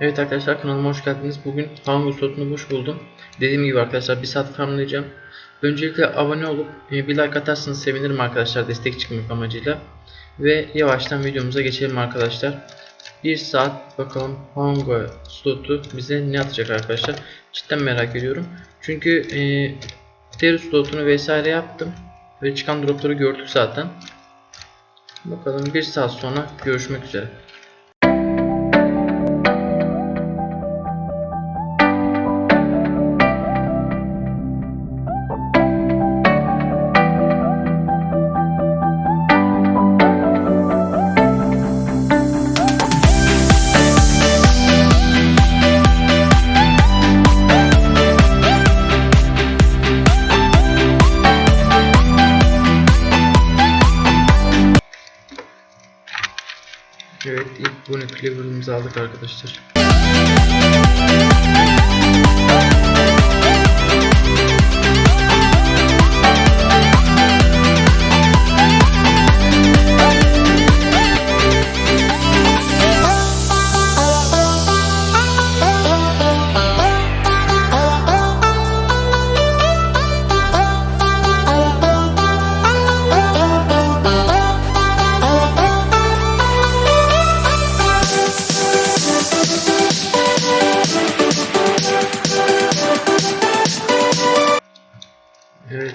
Evet arkadaşlar kanalıma hoş geldiniz. Bugün Hangus slotunu boş buldum. Dediğim gibi arkadaşlar bir saat farmlayacağım. Öncelikle abone olup e, bir like atarsanız sevinirim arkadaşlar destek çıkmak amacıyla. Ve yavaştan videomuza geçelim arkadaşlar. Bir saat bakalım Hango slotu bize ne atacak arkadaşlar. Cidden merak ediyorum. Çünkü e, deri slotunu vesaire yaptım. Ve çıkan dropları gördük zaten. Bakalım bir saat sonra görüşmek üzere. Evet ilk bunu cleaver'ımızı aldık arkadaşlar.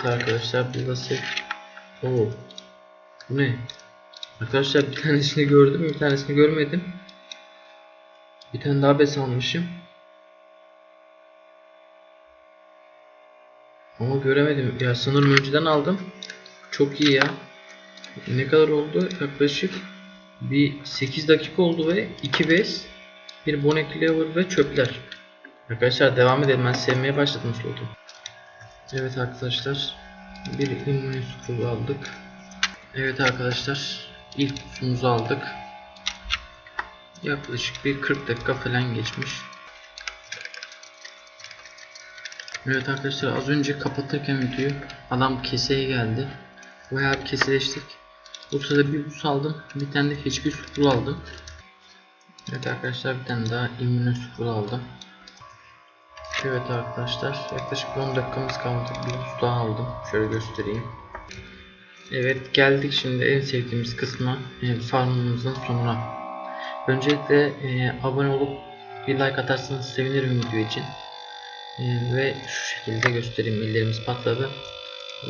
Arkadaşlar burada set. Oo. Bu ne? Arkadaşlar bir tanesini gördüm bir tanesini görmedim. Bir tane daha bes almışım. Ama göremedim. Ya sanırım önceden aldım. Çok iyi ya. Ne kadar oldu? Yaklaşık bir 8 dakika oldu ve 2 bes, bir bonek ve çöpler. Arkadaşlar devam edelim. Ben sevmeye başladım slotu. Evet arkadaşlar bir immune scroll aldık. Evet arkadaşlar ilk kutusumuzu aldık. Yaklaşık bir 40 dakika falan geçmiş. Evet arkadaşlar az önce kapatırken videoyu adam keseye geldi. Bayağı bir keseleştik. Bu sırada bir bus aldım. Bir tane de hiçbir scroll aldım. Evet arkadaşlar bir tane daha immune scroll aldım. Evet arkadaşlar yaklaşık 10 dakikamız kaldı. Bir buz daha aldım. Şöyle göstereyim. Evet geldik şimdi en sevdiğimiz kısma e, farmımızın sonuna. Öncelikle e, abone olup bir like atarsanız sevinirim video için. E, ve şu şekilde göstereyim ellerimiz patladı.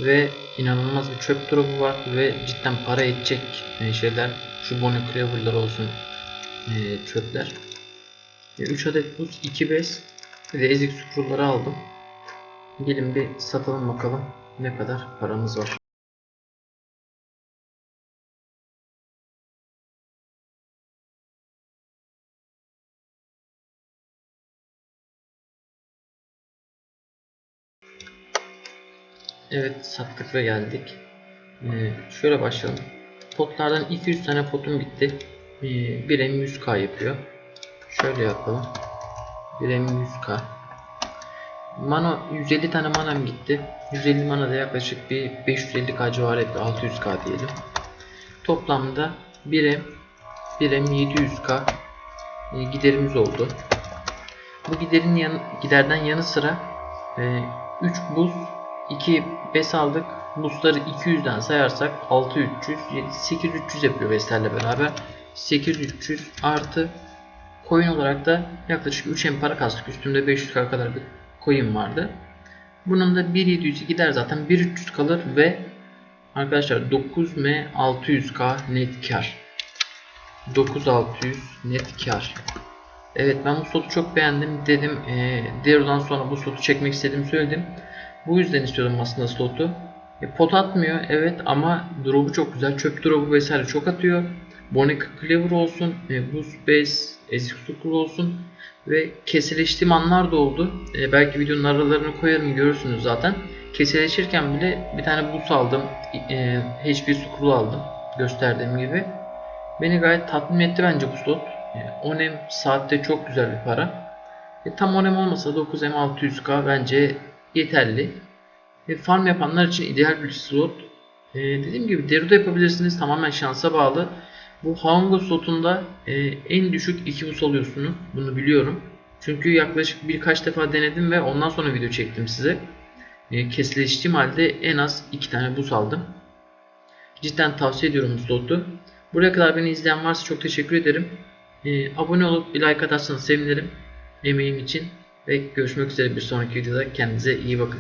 Ve inanılmaz bir çöp drop'u var ve cidden para edecek e, şeyler. Şu Bonnie Cleaver'lar olsun e, çöpler. 3 adet buz 2 bez ve ezik scroll'ları aldım. Gelin bir satalım bakalım ne kadar paramız var. Evet sattık ve geldik. Ee, şöyle başlayalım. Potlardan 200 tane potum bitti. Ee, 1 M 100k yapıyor. Şöyle yapalım. 1 M 100k. Mana 150 tane manam gitti. 150 mana da yaklaşık bir 550k civarı etti. 600k diyelim. Toplamda 1 M 1 M 700k e, giderimiz oldu. Bu giderin yan, giderden yanı sıra e, 3 buz 2 bes aldık. Busları 200'den sayarsak 6300 8300 yapıyor beslerle beraber. 8300 artı coin olarak da yaklaşık 3 M para kastık. Üstümde 500k kadar bir coin vardı. Bunun da 1.700'ü gider zaten 1.300 kalır ve arkadaşlar 9M 600k net kar. 9600 net kar. Evet ben bu slotu çok beğendim. Dedim e, Dero'dan sonra bu slotu çekmek istediğimi söyledim. Bu yüzden istiyordum aslında slotu. E, pot atmıyor evet ama drop'u çok güzel. Çöp drop'u vesaire çok atıyor. Bonica Cleaver olsun, e, Boost Base, Ezik Sukul olsun ve keseleştiğim anlar da oldu. E, belki videonun aralarını koyarım görürsünüz zaten. Keseleşirken bile bir tane boost aldım. E, HP Sukul aldım. Gösterdiğim gibi. Beni gayet tatmin etti bence bu slot. E, 10M saatte çok güzel bir para. E, tam 10M olmasa 9M 600k bence yeterli. E, farm yapanlar için ideal bir slot. E, dediğim gibi Deru'da yapabilirsiniz. Tamamen şansa bağlı. Bu Haunga slotunda e, en düşük 2 bus alıyorsunuz. Bunu biliyorum. Çünkü yaklaşık birkaç defa denedim ve ondan sonra video çektim size. E, kesileştiğim halde en az 2 tane bus aldım. Cidden tavsiye ediyorum bu slotu. Buraya kadar beni izleyen varsa çok teşekkür ederim. E, abone olup like atarsanız sevinirim. Emeğim için. Ve görüşmek üzere bir sonraki videoda. Kendinize iyi bakın.